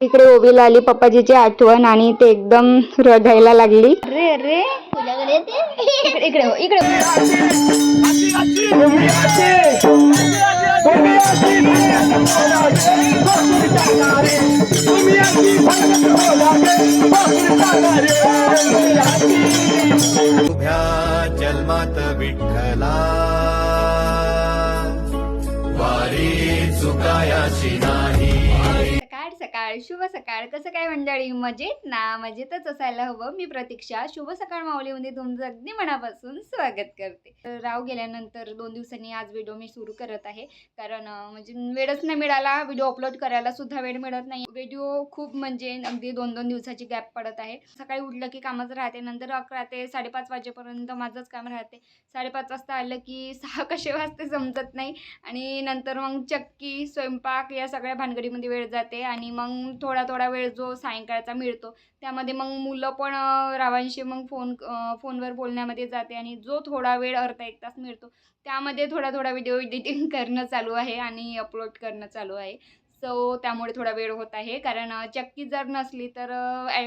इकडे ओवीला आली पप्पाजीची आठवण आणि ते एकदम रडायला लागली. अरे अरे इकडे इकडे हो, इकडे उभ्या जन्मात विठ्ठला वारी चुकायाची नाही. सकाळ शुभ सकाळ. कसं काय मंडळी? मजेत ना? मजेतच असायला हवं. मी प्रतीक्षा. शुभ सकाळ माऊलीमध्ये तुमचं अगदी मनापासून स्वागत करते. तर राव गेल्यानंतर दोन दिवसांनी आज व्हिडिओ मी सुरू करत आहे. कारण म्हणजे वेळच नाही मिळाला व्हिडिओ अपलोड करायला सुद्धा वेळ मिळत नाही. व्हिडिओ खूप म्हणजे अगदी दोन दोन दिवसाची गॅप पडत आहे. सकाळी उठलं की कामच राहते. नंतर अकरा ते साडेपाच वाजेपर्यंत माझंच काम राहते. साडेपाच वाजता आलं की सहा कसे वाजते समजत नाही. आणि नंतर मग चक्की स्वयंपाक या सगळ्या भानगडीमध्ये वेळ जाते. आणि मग मग थोडा थोडा वेळ जो सायंकाळचा मिळतो त्यामध्ये मग मुलं पण रावांशी मग फोन फोनवर बोलण्यामध्ये जाते आणि जो थोडा वेळ अर्धा एक तास मिळतो त्यामध्ये थोडा थोडा व्हिडिओ एडिटिंग करणं चालू आहे आणि अपलोड करणं चालू आहे. सो त्यामुळे थोडा वेळ होत आहे. कारण चक्की जर नसली तर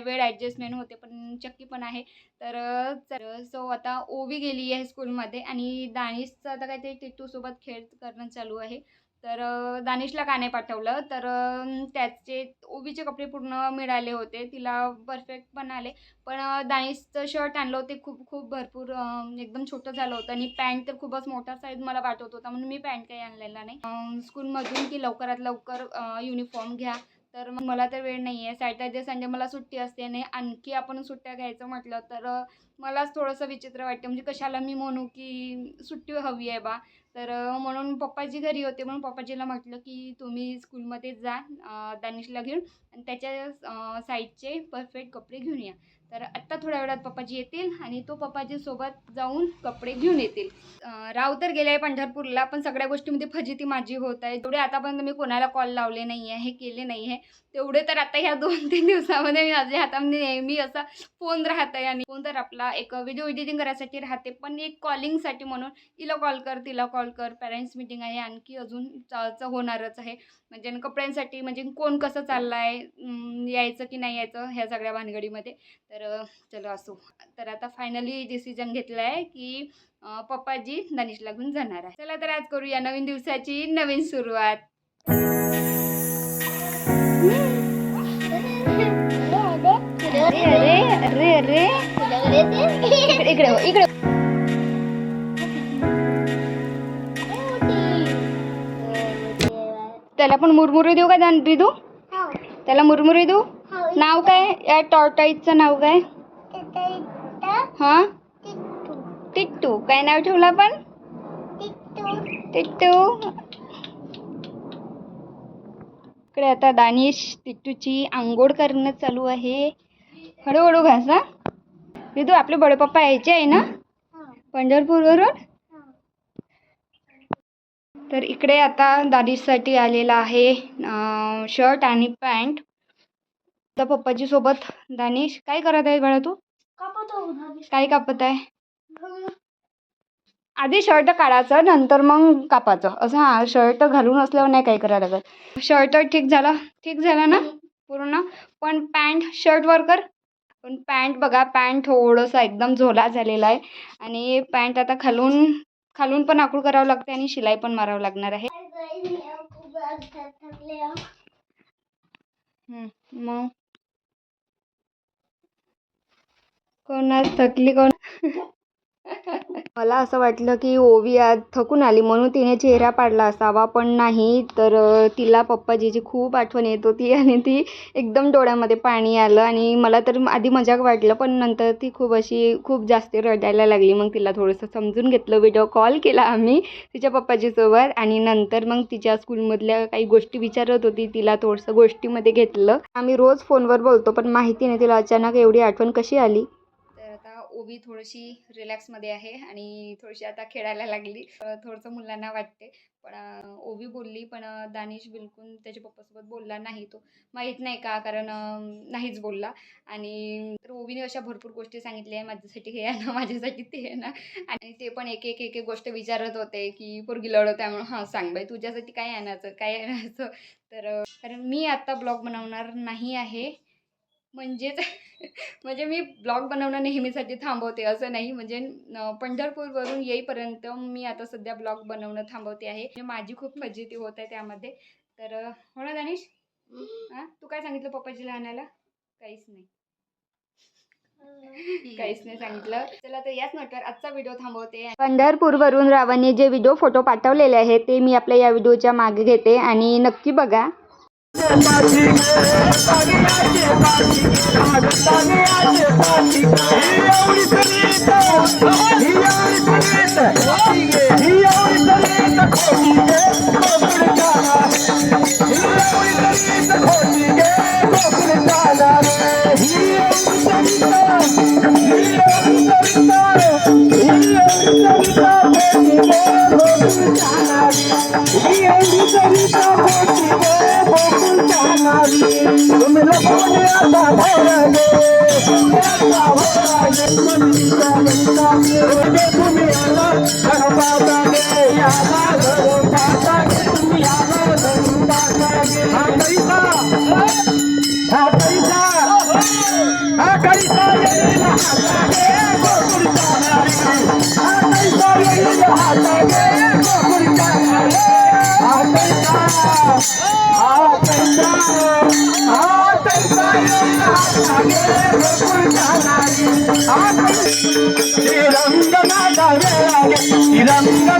वेळ ॲडजस्टमेंट होते पण चक्की पण आहे. तर सो आता ओवी गेली आहे स्कूलमध्ये आणि दानिशचं आता काहीतरी टिट्टूसोबत खेळ करणं चालू आहे. तर दानिशला गाणे पाठवलं? तर त्याचे ओवीचे कपडे पूर्ण मिळाले होते. तिला परफेक्ट पण आले पण दानिशचं शर्ट आणलं होते. खूप खूप भरपूर म्हणजे एकदम छोटं झालं होतं. आणि पॅन्ट तर खूपच मोठा साईज मला पाठवत होता. म्हणून मी पॅन्ट काही आणलेला नाही. स्कूलमधून की लवकरात लवकर युनिफॉर्म घ्या. तर मग मला तर वेळ नाही आहे सॅटर्डे संडे मला सुट्टी असते आणि आणखी आपण सुट्ट्या घ्यायचं म्हटलं तर मलाच थोडंसं विचित्र वाटतं. म्हणजे कशाला मी म्हणू की सुट्टी हवी आहे बा. तर म्हणून पप्पाजी घरी होते. म्हणून पप्पाजीला म्हटलं की तुम्ही स्कूलमध्ये जा दानिशला घेऊन आणि त्याच्या साईडचे परफेक्ट कपडे घेऊन या. तर आत्ता थोड्या वेळात पप्पाजी येतील आणि तो पप्पाजीसोबत जाऊन कपडे घेऊन येतील. राव तर गेले आहे पंढरपूरला पण सगळ्या गोष्टीमध्ये फजिती माझी होत आहे. तेवढे आतापर्यंत मी कोणाला कॉल लावले नाही आहे हे केले नाही आहे तेवढे तर आता ह्या दोन तीन दिवसामध्ये मी माझ्या हातामध्ये नेहमी असा फोन राहत आहे आणि फोन तर आपला एक व्हिडिओ एडिटिंग करायसाठी राहते पण एक कॉलिंगसाठी म्हणून तिला कॉल कर तिला कॉल कर. पॅरेंट्स मीटिंग आहे आणखी अजून च- होणारच आहे. म्हणजे आणि कपड्यांसाठी म्हणजे कोण कसं चाललं आहे यायचं की नाही यायचं ह्या सगळ्या भानगडीमध्ये. तर अं, चलो असो. तर आता फायनली डिसिजन घेतलं आहे की पप्पाजी दानिशला घेऊन जाणार आहे. चला तर आज करूया नवीन दिवसाची नवीन सुरुवात. अरे अरे अरे अरे तुझ्याकडे येते इकडे इकडे हो, इकडे त्याला पण मुरमुरे देऊ का दान रिदू? त्याला मुरमुरे देऊ? नाव काय? या टॉर्टाईजचं नाव काय? हां? टिट्टू. काय नाव ठेवलं आपण? टिट्टू. इकडे आता दानिश टिट्टूची आंघोळ करणं चालू आहे. हळूहळू घासा रिदू आपले बडे पप्पा यायचे आहे ना? पंढरपूरवरून? तर इकडे आता दादीसाठी आलेला आहे शर्ट आणि पॅन्ट. तर पप्पाजी सोबत. दानिश काय करत आहे बाळा तू? काय कापत आहे? आधी शर्ट काढायचं नंतर मग कापायचं. असं हां शर्ट घालून असल्यावर नाही काही करायला लागत. शर्ट ठीक झालं ठीक झालं ना? पूर्ण? पण पॅन्ट शर्टवर कर. पण पॅन्ट बघा पॅन्ट थोडंसं एकदम झोला झालेला आहे. आणि पॅन्ट आता खालून खालून पण आखूड करावं लागते आणि शिलाई पण मारावं लागणार आहे. मग? कोण आज थकली कोण? मला असं वाटलं की ओवी आज थकून आली म्हणून तिने चेहरा पाडला असावा पण नाही. तर तिला पप्पाजीची खूप आठवण येत होती आणि ती एकदम डोळ्यामध्ये पाणी आलं आणि मला तर आधी मजाक वाटलं पण नंतर ती खूप अशी खूप जास्त रडायला लागली. मग तिला थोडंसं समजून घेतलं व्हिडिओ कॉल केला आम्ही तिच्या पप्पाजीसोबत आणि नंतर मग तिच्या स्कूलमधल्या काही गोष्टी विचारत होती. तिला थोडंसं गोष्टीमध्ये घेतलं. आम्ही रोज फोनवर बोलतो पण माहिती नाही तिला अचानक एवढी आठवण कशी आली? ओबी ओवी थोडीशी रिलॅक्समध्ये आहे आणि थोडीशी आता खेळायला लागली. थोडंसं मुलांना वाटते. पण ओबी ओवी बोलली पण दानिश बिलकुल त्याच्या पप्पासोबत बोलला नाही तो. माहीत नाही का? कारण नाहीच बोलला. आणि तर ओवीने अशा भरपूर गोष्टी सांगितल्या आहे. माझ्यासाठी हे आहे ना माझ्यासाठी ते आहे ना. आणि ते पण एक एक एक एक गोष्ट विचारत होते की पोरगी लढवत आहे म्हणून. हां सांग बाई तुझ्यासाठी काय आणायचं? काय आणायचं? तर कारण मी आत्ता ब्लॉग बनवणार नाही आहे. म्हणजेच म्हणजे मी ब्लॉग बनवणं नेहमीसाठी थांबवते असं नाही. म्हणजे पंढरपूरवरून येईपर्यंत मी आता सध्या ब्लॉग बनवणं थांबवते आहे. म्हणजे माझी खूप फजिती होत आहे त्यामध्ये. तर हो ना दानिश? हां? तू काय सांगितलं पप्पाजीला आणायला काहीच नाही. काहीच नाही सांगितलं. चला तर याच नोटवर आजचा व्हिडिओ थांबवते. पंढरपूरवरून रावांनी जे व्हिडिओ फोटो पाठवलेले आहेत ते मी आपल्या या व्हिडिओच्या मागे घेते आणि नक्की बघा. Yeah, we हो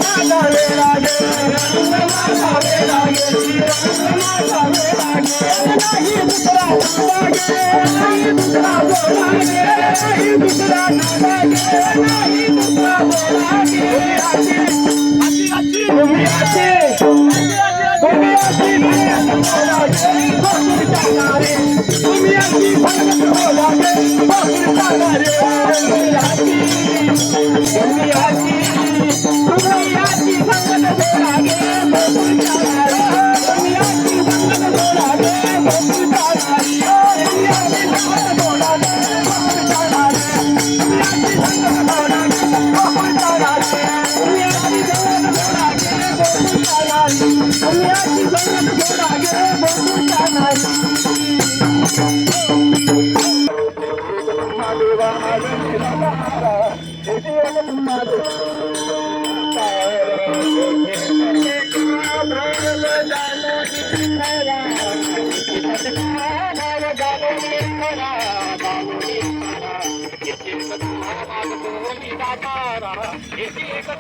Thank you. Ahora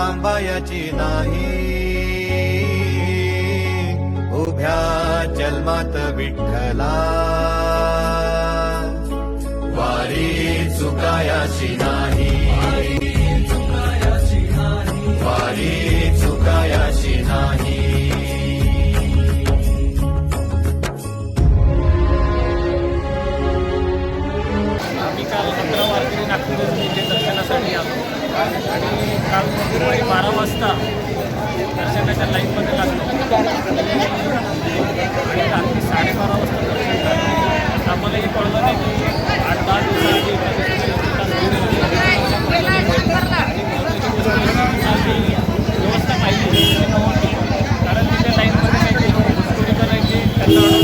थांबायची नाही. उभ्या जन्मात विठ्ठला. वारी चुकायाची नाही. वारी काल दुपारी बारा वाजता दर्शनाच्या लाईनमध्ये लागलो. आणि रात्री साडेबारा वाजता दर्शन झालं. आम्हाला हे कळलं नाही की आठ दहा दिवसाची व्यवस्था पाहिजे. नव्हती कारण तिथे लाईनमध्ये काही घुसखोरी करायची त्यांना